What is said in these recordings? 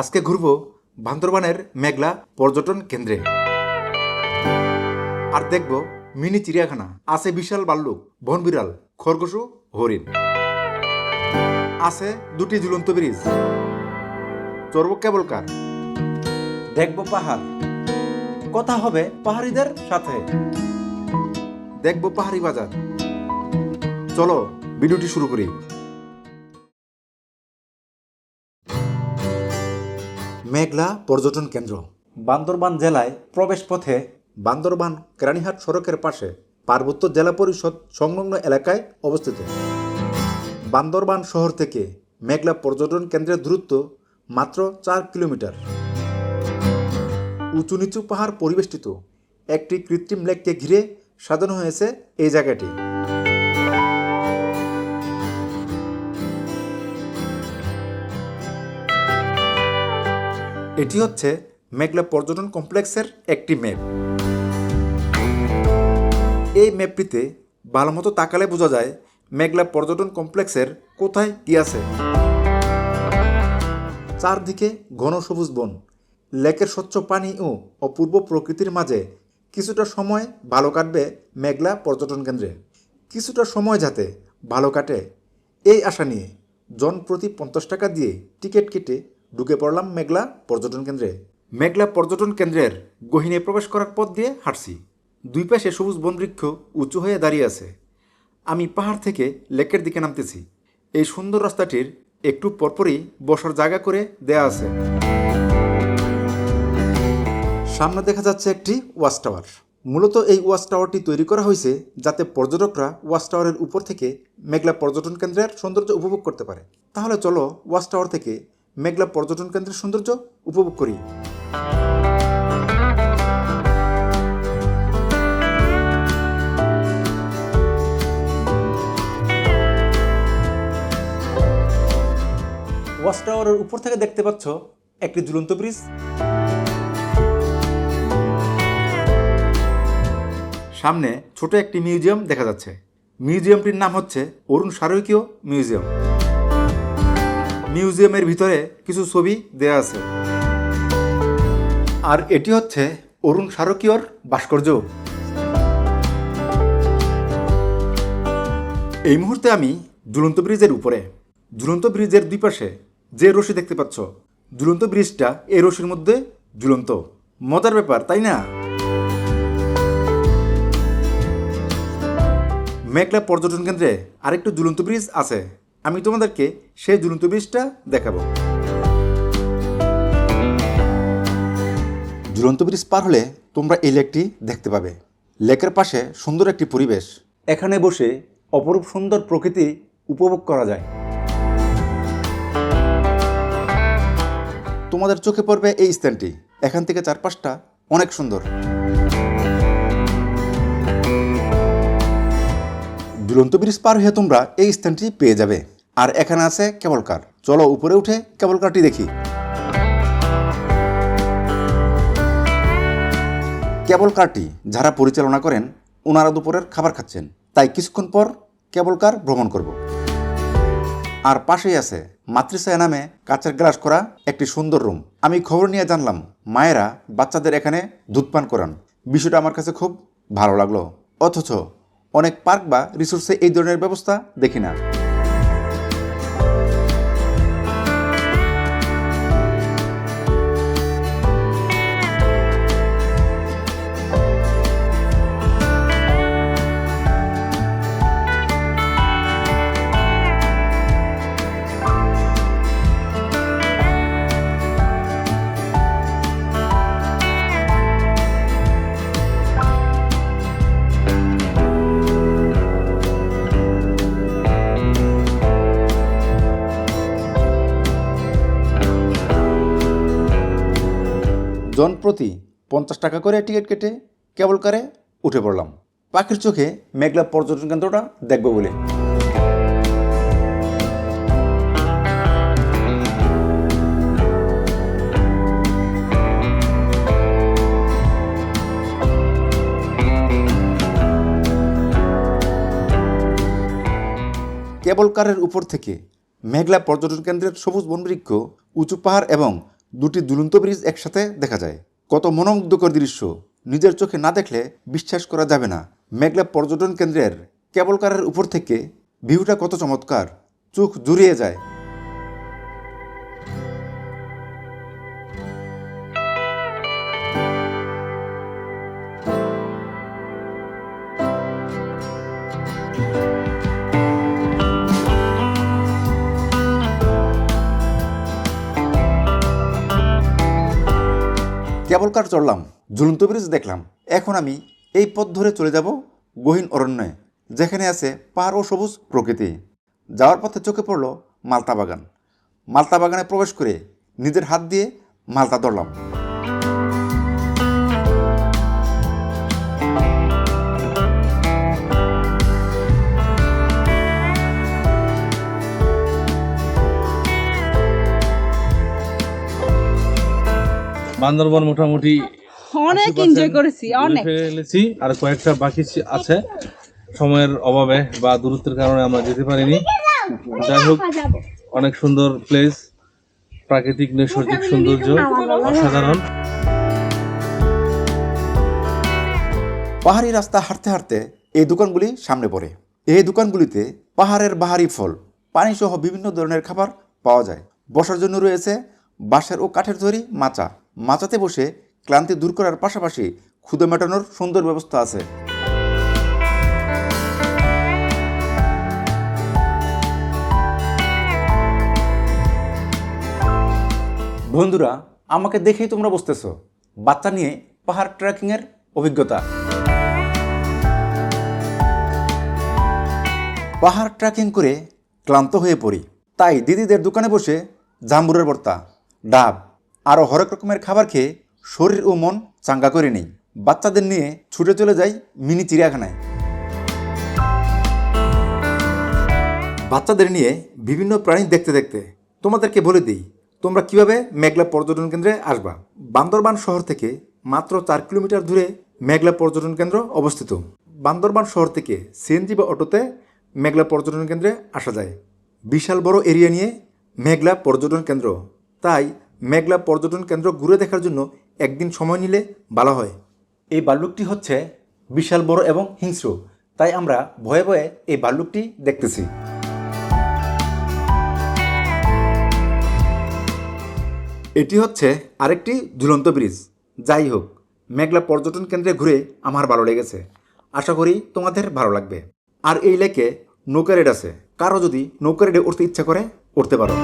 আজকে ঘুরবো বান্দরবানের মেঘলা পর্যটন কেন্দ্রে। আর দেখব মিনি চিড়িয়াখানা, আছে বিশাল বাল্লুক, বন বিড়াল খরগোশ হরিণ। আছে দুটি ঝুলন্ত ব্রিজ। চড়ব কেবল কার দেখব পাহাড়। কথা হবে পাহাড়িদের সাথে। দেখব পাহাড়ি বাজার। চলো, ভিডিওটি শুরু করি। মেঘলা পর্যটন কেন্দ্র। বান্দরবান জেলায় প্রবেশ পথে বান্দরবান কেরানীহাট সড়কের পাশে পার্বত্য জেলা পরিষদ সংলগ্ন এলাকায় অবস্থিত। বান্দরবান শহর থেকে মেঘলা পর্যটন কেন্দ্রের দূরত্ব মাত্র চার কিলোমিটার। উঁচু নিচু পাহাড় পরিবেষ্টিত একটি কৃত্রিম লেককে ঘিরে সাজানো হয়েছে এই জায়গাটি। এটি হচ্ছে মেঘলা পর্যটন কমপ্লেক্সের একটি ম্যাপ। এই ম্যাপটিতে ভালো মতো তাকালে বোঝা যায় মেঘলা পর্যটন কমপ্লেক্সের কোথায় কি আছে। চারদিকে ঘন সবুজ বন, লেকের স্বচ্ছ পানি ও অপূর্ব প্রকৃতির মাঝে কিছুটা সময় ভালো কাটবে মেঘলা পর্যটন কেন্দ্রে। কিছুটা সময় যাতে ভালো কাটে, এই আশা নিয়ে জন প্রতি পঞ্চাশ টাকা দিয়ে টিকিট কেটে ঢুকে পড়লাম মেঘলা পর্যটন কেন্দ্রে। মেঘলা পর্যটন কেন্দ্রের গহিনে প্রবেশ করার পথ দিয়ে হাঁটছি। দুই পাশে সবুজ বনবৃক্ষ উঁচু হয়ে দাঁড়িয়ে আছে। আমি পাহাড় থেকে লেকের দিকে নামতেছি। এই সুন্দর রাস্তাটির একটু পরপরই বসার জায়গা করে দেয়া আছে। সামনে দেখা যাচ্ছে একটি ওয়াচ টাওয়ার। মূলত এই ওয়াচ টাওয়ারটি তৈরি করা হয়েছে যাতে পর্যটকরা ওয়াচ টাওয়ারের উপর থেকে মেঘলা পর্যটন কেন্দ্রের সৌন্দর্য উপভোগ করতে পারে। তাহলে চলো ওয়াচ টাওয়ার থেকে মেঘলা পর্যটন কেন্দ্রের সৌন্দর্য উপভোগ করি। ওয়াচ টাওয়ারের উপর থেকে দেখতে পাচ্ছ একটি ঝুলন্ত ব্রিজ। সামনে ছোট একটি মিউজিয়াম দেখা যাচ্ছে। মিউজিয়ামটির নাম হচ্ছে অরুণ সারকীয় মিউজিয়াম। মিউজিয়ামের ভিতরে কিছু ছবি দেয়া আছে। আর এটি হচ্ছে অরুণ সারকীয়র ভাস্কর্য। এই মুহূর্তে আমি ঝুলন্ত ব্রিজের উপরে। ঝুলন্ত ব্রিজের দুই পাশে যে রশি দেখতে পাচ্ছ ঝুলন্ত ব্রিজটা এই রশির মধ্যে ঝুলন্ত। মজার ব্যাপার, তাই না? মেঘলা পর্যটন কেন্দ্রে আরেকটু ঝুলন্ত ব্রিজ আছে। আমি তোমাদেরকে সেই ঝুলন্ত ব্রিজটা দেখাবো। ঝুলন্ত ব্রিজ পার হলে তোমরা এই লেকটি দেখতে পাবে। লেকের পাশে সুন্দর একটি পরিবেশ। এখানে বসে অপরূপ সুন্দর প্রকৃতি উপভোগ করা যায়। তোমাদের চোখে পড়বে এই স্থানটি। এখান থেকে চারপাশটা অনেক সুন্দর। ঝুলন্ত ব্রিজ পার হয়ে তোমরা এই স্থানটি পেয়ে যাবে। আর এখানে আছে কেবল কার। চলো উপরে উঠে কেবল কারটি দেখি। কেবল কারটি যারা পরিচালনা করেন ওনারা দুপুরের খাবার খাচ্ছেন। তাই কিছুক্ষণ পর কেবল কার ভ্রমণ করব। আর পাশেই আছে মাতৃসায়া নামে কাচের গ্লাস করা একটি সুন্দর রুম। আমি খবর নিয়ে জানলাম, মায়েরা বাচ্চাদের এখানে দুধ পান করান। বিষয়টা আমার কাছে খুব ভালো লাগল। অথচ অনেক পার্ক বা রিসোর্সে এই ধরনের ব্যবস্থা দেখি না। জন প্রতি পঞ্চাশ টাকা করে টিকিট কেটে কেবল কারে উঠে পড়লাম। পাখির চোখে মেঘলা পর্যটন কেন্দ্রটা দেখব বলে। কেবল কারের উপর থেকে মেঘলা পর্যটন কেন্দ্রের সবুজ বনবৃক্ষ, উঁচু পাহাড় এবং দুটি দুলন্ত ব্রিজ একসাথে দেখা যায়। কত মনোমুগ্ধকর দৃশ্য। নিজের চোখে না দেখলে বিশ্বাস করা যাবে না। মেঘলা পর্যটন কেন্দ্রের কেবল কারের উপর থেকে ভিউটা কত চমৎকার। চোখ জুড়িয়ে যায়। কেবল কার চড়লাম, ঝুলন্ত ব্রিজ দেখলাম। এখন আমি এই পথ ধরে চলে যাব গহীন অরণ্যে, যেখানে আছে পাহাড় ও সবুজ প্রকৃতি। যাওয়ার পথে চোখে পড়ল মালতা বাগান। মালতা বাগানে প্রবেশ করে নিজের হাত দিয়ে মালতা ধরলাম। বান্দরবন মোটামুটি অনেক এনজয় করেছি অনেক। ফেলেছি আর কয়েকটা বাকি আছে। সময়ের অভাবে বা দূরত্বের কারণে আমরা যেতে পারিনি। যাই হোক অনেক সুন্দর প্লেস প্রাকৃতিক নৈসর্গিক সৌন্দর্য অসাধারণ। পাহাড়ি রাস্তা হাঁটতে হাঁটতে এই দোকানগুলি সামনে পড়ে। এই দোকানগুলিতে পাহাড়ের বাহারি ফল পানি সহ বিভিন্ন ধরনের খাবার পাওয়া যায়। বসার জন্য রয়েছে বাঁশের ও কাঠের তৈরি মাচা। মাচাতে বসে ক্লান্তি দূর করার পাশাপাশি ক্ষুদে মেটানোর সুন্দর ব্যবস্থা আছে। বন্ধুরা, আমাকে দেখেই তোমরা বুঝতেছো, বাচ্চা নিয়ে পাহাড় ট্রেকিংয়ের অভিজ্ঞতা। পাহাড় ট্রেকিং করে ক্লান্ত হয়ে পড়ি। তাই দিদিদের দোকানে বসে জাম্বুরের ভর্তা, ডাব আরও হরেক রকমের খাবার খেয়ে শরীর ও মন চাঙ্গা করে নেই। বাচ্চাদের নিয়ে ছুটে চলে যাই মিনি চিড়িয়াখানায়। বাচ্চাদের নিয়ে বিভিন্ন প্রাণী দেখতে দেখতে তোমাদেরকে বলে দিই, তোমরা কীভাবে মেঘলা পর্যটন কেন্দ্রে আসবা? বান্দরবান শহর থেকে মাত্র চার কিলোমিটার দূরে মেঘলা পর্যটন কেন্দ্র অবস্থিত। বান্দরবান শহর থেকে সিএনজি বা অটোতে মেঘলা পর্যটন কেন্দ্রে আসা যায়। বিশাল বড় এরিয়া নিয়ে মেঘলা পর্যটন কেন্দ্র। তাই মেঘলা পর্যটন কেন্দ্র ঘুরে দেখার জন্য একদিন সময় নিলে ভালো হয়। এই ভাল্লুকটি হচ্ছে বিশাল বড় এবং হিংস্র তাই আমরা ভয়ে ভয়ে এই ভাল্লুকটি দেখতেছি। এটি হচ্ছে আরেকটি ঝুলন্ত ব্রিজ। যাই হোক মেঘলা পর্যটন কেন্দ্রে ঘুরে আমার ভালো লেগেছে। আশা করি তোমাদের ভালো লাগবে। আর এই লেকে নৌকা রেড আছে। কারও যদি নৌকা রেডে উঠতে ইচ্ছা করে উঠতে পারো।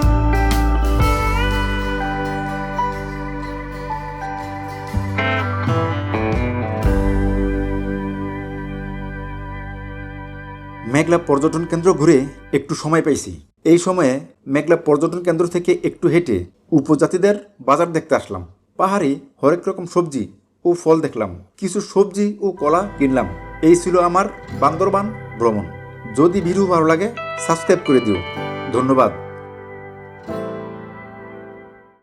মেঘলা পর্যটন কেন্দ্র ঘুরে একটু সময় পাইছি। এই সময়ে মেঘলা পর্যটন কেন্দ্র থেকে একটু হেঁটে উপজাতিদের বাজার দেখতে আসলাম। পাহাড়ে হরেক রকম সবজি ও ফল দেখলাম। কিছু সবজি ও কলা কিনলাম। এই ছিল আমার বান্দরবান ভ্রমণ। যদি ভিডিও ভালো লাগে সাবস্ক্রাইব করে দিও। ধন্যবাদ।